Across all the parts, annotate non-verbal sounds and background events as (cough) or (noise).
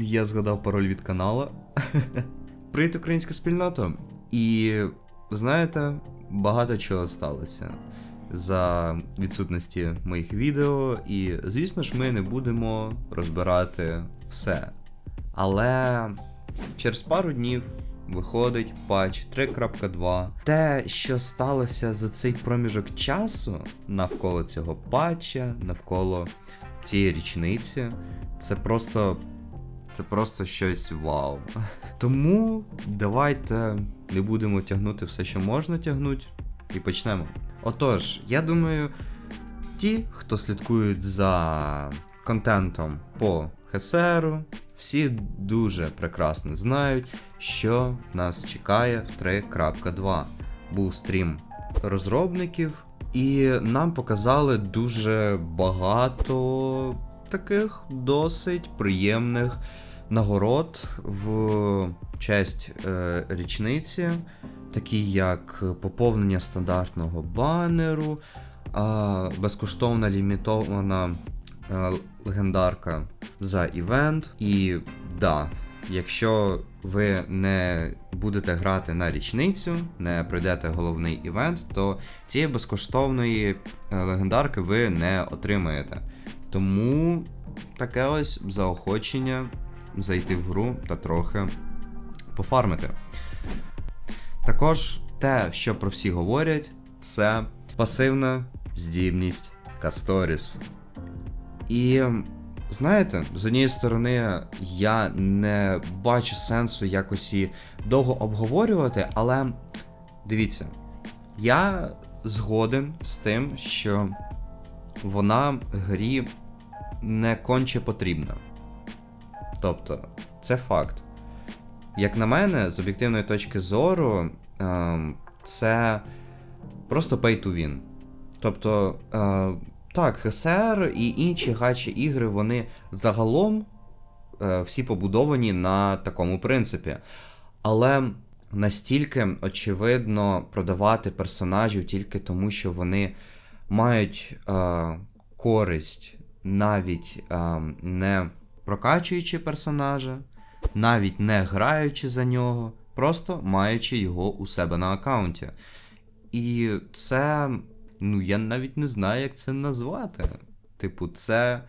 Я згадав пароль від канала. (laughs) Привіт, українська спільнота. І знаєте, багато чого сталося за відсутності моїх відео. І, звісно ж, ми не будемо розбирати все. Але через пару днів виходить патч 3.2. Те, що сталося за цей проміжок часу навколо цього патча, навколо цієї річниці, це просто. Це просто щось вау. Тому давайте не будемо тягнути все, що можна тягнути, і почнемо. Отож, я думаю, ті, хто слідкують за контентом по ХСРу, всі дуже прекрасно знають, що нас чекає в 3.2. Був стрім розробників, і нам показали дуже багато таких досить приємних нагород в честь е, річниці, такі як поповнення стандартного банеру, а, безкоштовна лімітована е, легендарка за івент. І да, якщо ви не будете грати на річницю, не пройдете головний івент, то цієї безкоштовної е, легендарки ви не отримаєте. Тому таке ось заохочення зайти в гру та трохи пофармити. Також те, що про всі говорять, це пасивна здібність Касторіс. І знаєте, з однієї сторони, я не бачу сенсу якось довго обговорювати, але дивіться, я згоден з тим, що вона грі не конче потрібна. Тобто, це факт. Як на мене, з об'єктивної точки зору, ем, це просто pay to win. Тобто, е, так, ХСР і інші гачі ігри, вони загалом е, всі побудовані на такому принципі. Але настільки очевидно продавати персонажів тільки тому, що вони мають е, користь, навіть е, не прокачуючи персонажа, навіть не граючи за нього, просто маючи його у себе на аккаунті. І це, ну я навіть не знаю, як це назвати. Типу, це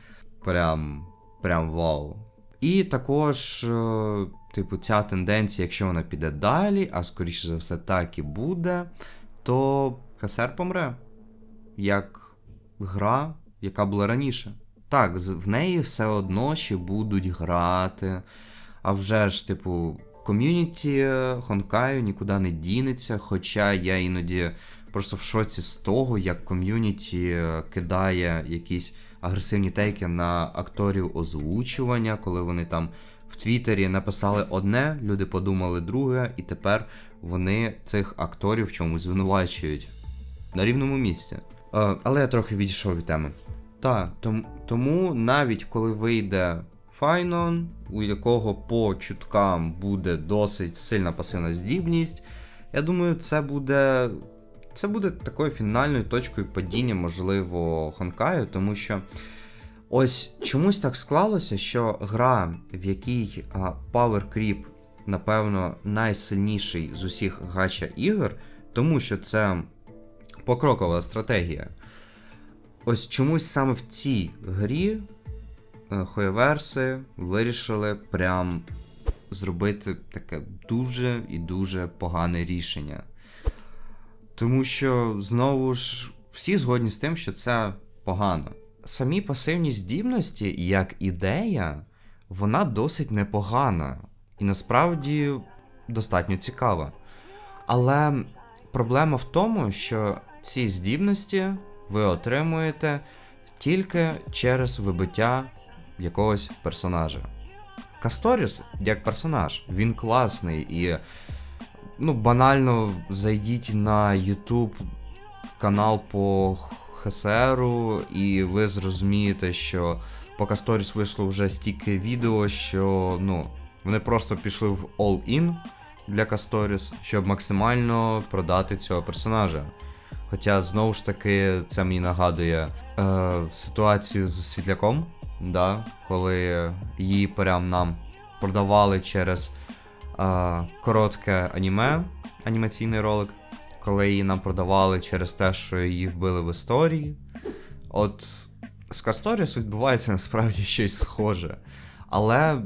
прям прям вау. І також, е, типу, ця тенденція, якщо вона піде далі, а скоріше за все так і буде, то ХСР помре. Як гра, яка була раніше. Так, в неї все одно ще будуть грати. А вже ж, типу, ком'юніті Хонкаю нікуди не дінеться. Хоча я іноді просто в шоці з того, як ком'юніті кидає якісь агресивні тейки на акторів озвучування, коли вони там в Твіттері написали одне, люди подумали друге, і тепер вони цих акторів в чомусь звинувачують на рівному місці. Е, але я трохи відійшов від теми. Так, том, тому навіть коли вийде Файнон, у якого по чуткам буде досить сильна пасивна здібність, я думаю, це буде. Це буде такою фінальною точкою падіння, можливо, Хонкаю, тому що ось чомусь так склалося, що гра, в якій а, Power Creep, напевно, найсильніший з усіх гача ігор, тому що це покрокова стратегія. Ось чомусь саме в цій грі е, Хоєверси вирішили прям зробити таке дуже і дуже погане рішення. Тому що, знову ж, всі згодні з тим, що це погано. Самі пасивні здібності, як ідея, вона досить непогана і насправді достатньо цікава. Але проблема в тому, що ці здібності ви отримуєте тільки через вибиття якогось персонажа. Касторіс, як персонаж, він класний і. Ну, банально зайдіть на YouTube канал по ХСРу, і ви зрозумієте, що по Касторіс вийшло вже стільки відео, що ну, вони просто пішли в all-in для Касторіс, щоб максимально продати цього персонажа. Хоча, знову ж таки, це мені нагадує е, ситуацію з світляком, да, коли її прям нам продавали через а, коротке аніме, анімаційний ролик, коли її нам продавали через те, що її вбили в історії. От з Касторіс відбувається насправді щось схоже. Але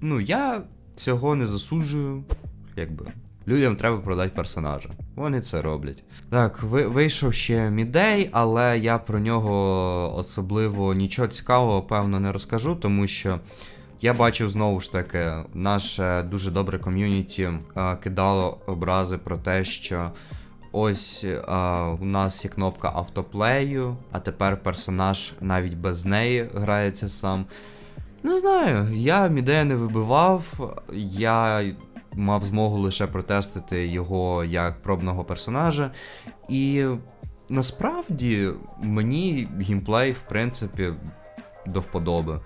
ну, я цього не засуджую. Якби. Людям треба продати персонажа. Вони це роблять. Так, вийшов ще Мідей, але я про нього особливо нічого цікавого, певно, не розкажу, тому що я бачив знову ж таки, наше дуже добре ком'юніті а, кидало образи про те, що ось а, у нас є кнопка автоплею, а тепер персонаж навіть без неї грається сам. Не знаю, я Мідея не вибивав, я мав змогу лише протестити його як пробного персонажа. І насправді мені геймплей, в принципі, до вподоби.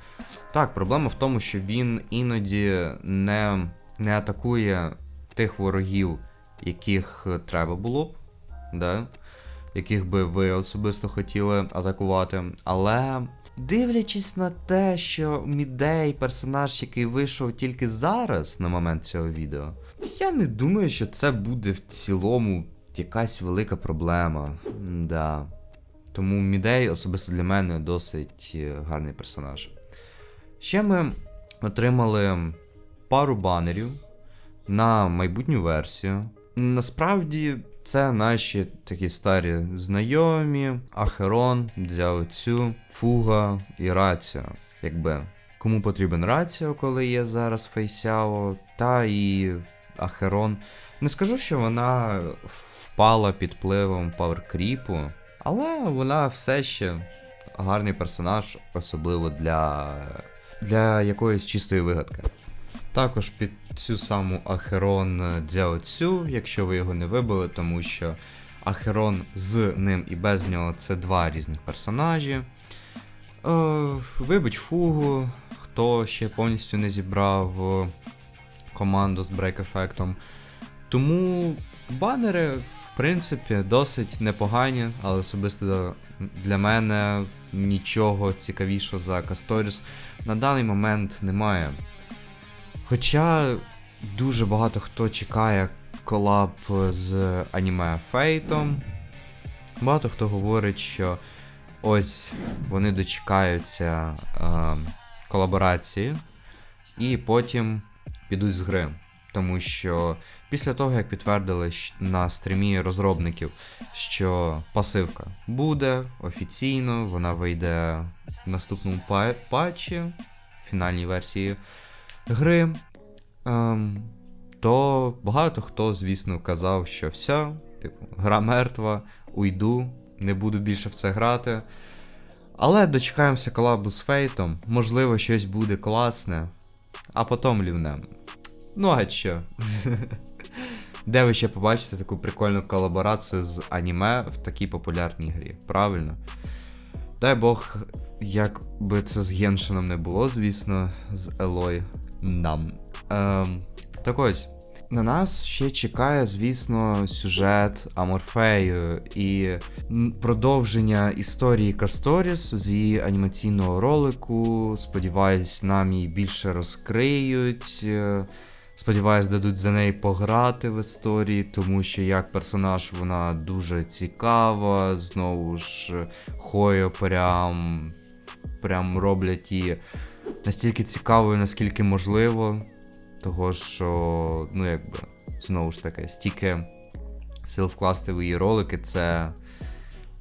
Так, проблема в тому, що він іноді не, не атакує тих ворогів, яких треба було б, да? яких би ви особисто хотіли атакувати. Але дивлячись на те, що Мідей персонаж, який вийшов тільки зараз, на момент цього відео, я не думаю, що це буде в цілому якась велика проблема. Да. Тому Мідей особисто для мене досить е, гарний персонаж. Ще ми отримали пару банерів на майбутню версію. Насправді, це наші такі старі знайомі: Ахерон, Дзяоцю, Фуга і Раціо. Якби кому потрібен Раціо, коли є зараз Фейсяо, та і Ахерон. Не скажу, що вона впала під впливом паверкріпу, але вона все ще гарний персонаж, особливо для, для якоїсь чистої вигадки. Також під цю саму Ахерон Дзяоцю, якщо ви його не вибили, тому що Ахерон з ним і без нього це два різних персонажі. Е, вибить фугу, хто ще повністю не зібрав команду з брейк-ефектом. Тому банери, в принципі, досить непогані, але особисто для мене нічого цікавішого за Касторіс на даний момент немає. Хоча дуже багато хто чекає колаб з аніме Фейтом. Багато хто говорить, що ось вони дочекаються е, колаборації і потім підуть з гри. Тому що після того, як підтвердили на стрімі розробників, що пасивка буде офіційно, вона вийде в наступному па- патчі, фінальній версії гри, ем, то багато хто, звісно, казав, що все, типу, гра мертва, уйду, не буду більше в це грати. Але дочекаємося колабу з Фейтом, можливо, щось буде класне, а потім лівнем. Ну а що? (laughs) Де ви ще побачите таку прикольну колаборацію з аніме в такій популярній грі? Правильно? Дай Бог, як би це з Геншином не було, звісно, з Елой нам. Ем, так ось. На нас ще чекає, звісно, сюжет Аморфею і продовження історії Касторіс з її анімаційного ролику. Сподіваюсь, нам її більше розкриють. Е, Сподіваюсь, дадуть за неї пограти в історії, тому що як персонаж вона дуже цікава. Знову ж, Хойо прям, прям роблять її настільки цікавою, наскільки можливо. Того що, ну якби, знову ж таки, стільки сил вкласти в її ролики, це.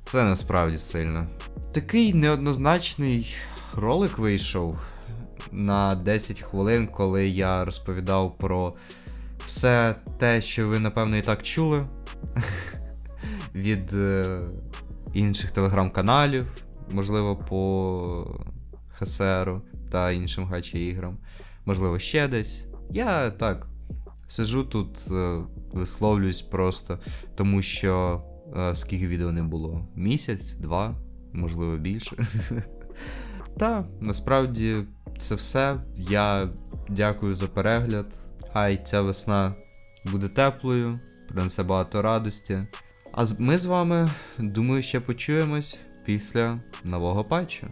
Це насправді сильно. Такий неоднозначний ролик вийшов на 10 хвилин, коли я розповідав про все те, що ви, напевно, і так чули (laughs) від е, інших телеграм-каналів, можливо, по ХСРу та іншим гачі іграм, можливо, ще десь. Я так сижу тут, е, висловлююсь просто, тому що е, скільки відео не було? Місяць, два, можливо, більше. (laughs) Та, насправді це все. Я дякую за перегляд. Хай ця весна буде теплою, принесе багато радості. А ми з вами, думаю, ще почуємось після нового патчу.